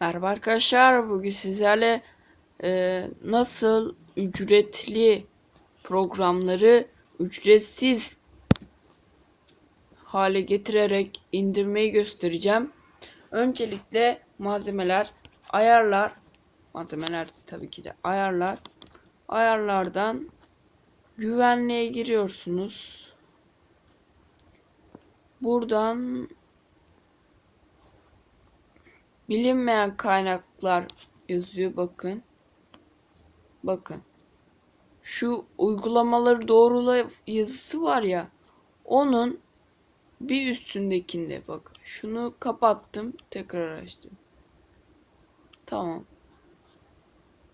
Merhaba arkadaşlar. Bugün sizlerle e, nasıl ücretli programları ücretsiz hale getirerek indirmeyi göstereceğim. Öncelikle malzemeler, ayarlar, malzemeler tabii ki de ayarlar. Ayarlardan güvenliğe giriyorsunuz. Buradan bilinmeyen kaynaklar yazıyor bakın. Bakın. Şu uygulamaları doğrula yazısı var ya. Onun bir üstündekinde bak. Şunu kapattım. Tekrar açtım. Tamam.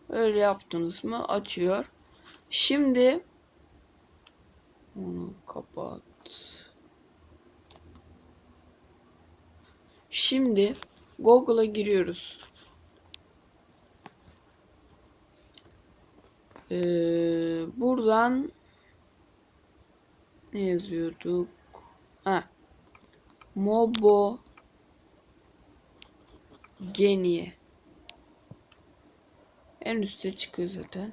Öyle yaptınız mı? Açıyor. Şimdi onu kapat. Şimdi Google'a giriyoruz. Ee, buradan ne yazıyorduk? Ha. Mobo Genie. En üstte çıkıyor zaten.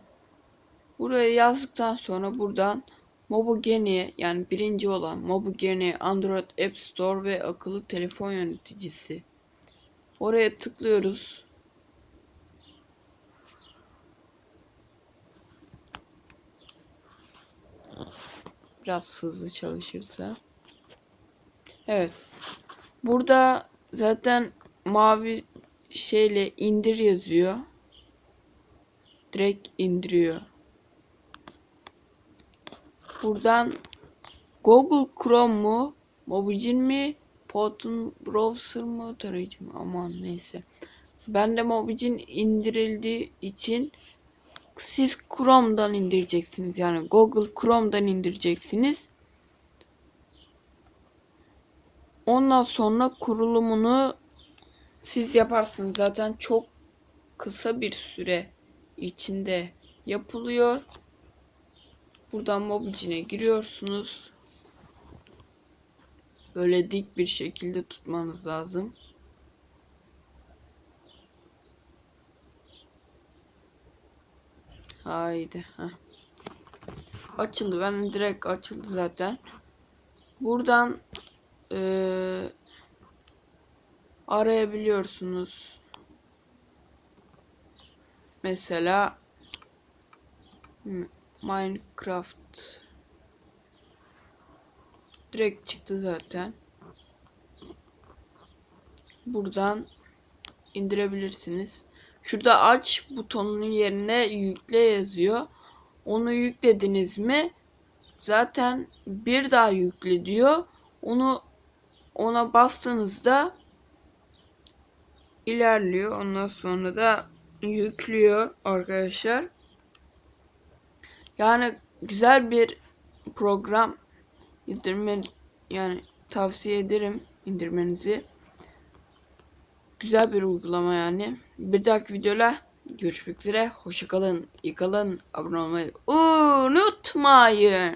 Buraya yazdıktan sonra buradan Mobogenie yani birinci olan Mobogenie Android App Store ve akıllı telefon yöneticisi. Oraya tıklıyoruz. Biraz hızlı çalışırsa. Evet. Burada zaten mavi şeyle indir yazıyor. Direkt indiriyor. Buradan Google Chrome mu, Mobile mi, Proton Browser mı tarayıcı? Aman neyse. Ben de Mobile indirildiği için siz Chrome'dan indireceksiniz. Yani Google Chrome'dan indireceksiniz. Ondan sonra kurulumunu siz yaparsınız. Zaten çok kısa bir süre içinde yapılıyor. Buradan Mobile'ine giriyorsunuz. Böyle dik bir şekilde tutmanız lazım. Haydi. Heh. Açıldı. Ben direkt açıldı zaten. Buradan ee, arayabiliyorsunuz. Mesela Minecraft direkt çıktı zaten. Buradan indirebilirsiniz. Şurada aç butonunun yerine yükle yazıyor. Onu yüklediniz mi? Zaten bir daha yükle diyor. Onu ona bastığınızda ilerliyor. Ondan sonra da yüklüyor arkadaşlar. Yani güzel bir program indirme yani tavsiye ederim indirmenizi. Güzel bir uygulama yani. Bir dahaki videoda görüşmek üzere. Hoşçakalın. İyi kalın. Abone olmayı unutmayın.